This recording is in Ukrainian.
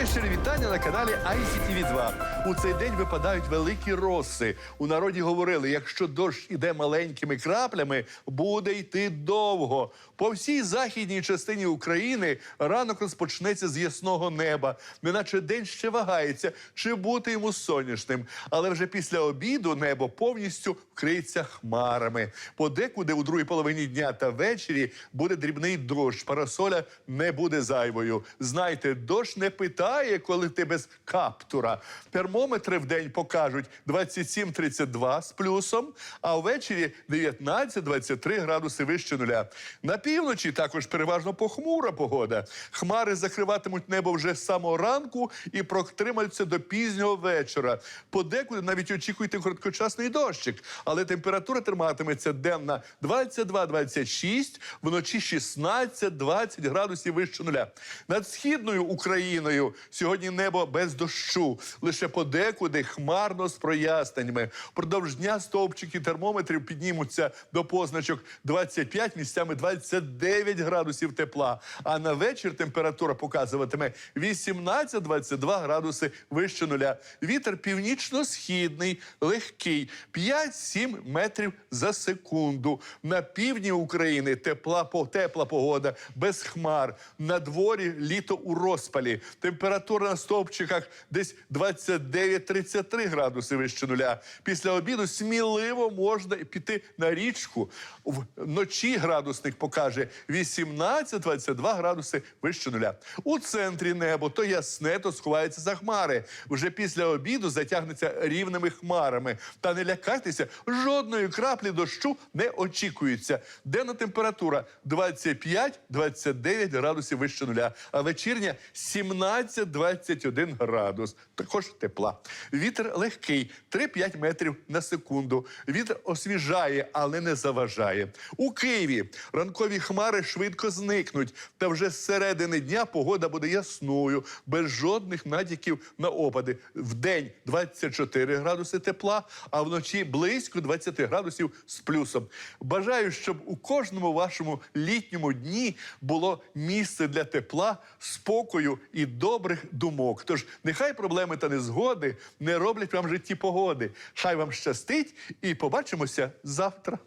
Моє щире вітання на каналі ICTV 2 У цей день випадають великі роси. У народі говорили: якщо дощ іде маленькими краплями, буде йти довго. По всій західній частині України ранок розпочнеться з ясного неба, неначе день ще вагається, чи бути йому сонячним. Але вже після обіду небо повністю вкриється хмарами. Подекуди у другій половині дня та ввечері буде дрібний дощ. Парасоля не буде зайвою. Знайте, дощ не питає, коли ти без каптура. Термометри в день покажуть 27-32 з плюсом, а ввечері 19-23 градуси вище нуля. На півночі також переважно похмура погода. Хмари закриватимуть небо вже з самого ранку і протримаються до пізнього вечора. Подекуди навіть очікуйте короткочасний дощик, але температура триматиметься денна 22-26, вночі 16-20 градусів вище нуля. Над східною Україною сьогодні небо без дощу, лише подекуди хмарно з проясненнями. Впродовж дня стовпчики термометрів піднімуться до позначок 25, місцями 29 градусів тепла. А на вечір температура показуватиме 18-22 градуси вище нуля. Вітер північно-східний, легкий, 5-7 метрів за секунду. На півдні України тепла тепла погода без хмар. На дворі літо у розпалі. Температура на стовпчиках десь 29-33 градуси вище нуля. Після обіду сміливо можна піти на річку. Вночі градусник покаже 18-22 градуси вище нуля. У центрі небо то ясне, то сховається за хмари. Вже після обіду затягнеться рівними хмарами. Та не лякайтеся, жодної краплі дощу не очікується. Денна температура 25-29 градусів вище нуля, а вечірня 17-21 градус. Також тепла. Вітер легкий 3-5 метрів на секунду. Вітер освіжає, але не заважає. У Києві ранкові хмари швидко зникнуть. Та вже з середини дня погода буде ясною, без жодних натяків на опади. Вдень 24 градуси тепла, а вночі близько 20 градусів з плюсом. Бажаю, щоб у кожному вашому літньому дні було місце для тепла, спокою і добрих думок. Тож нехай проблеми та незгоди не роблять вам в житті погоди. Хай вам щастить, і побачимося завтра.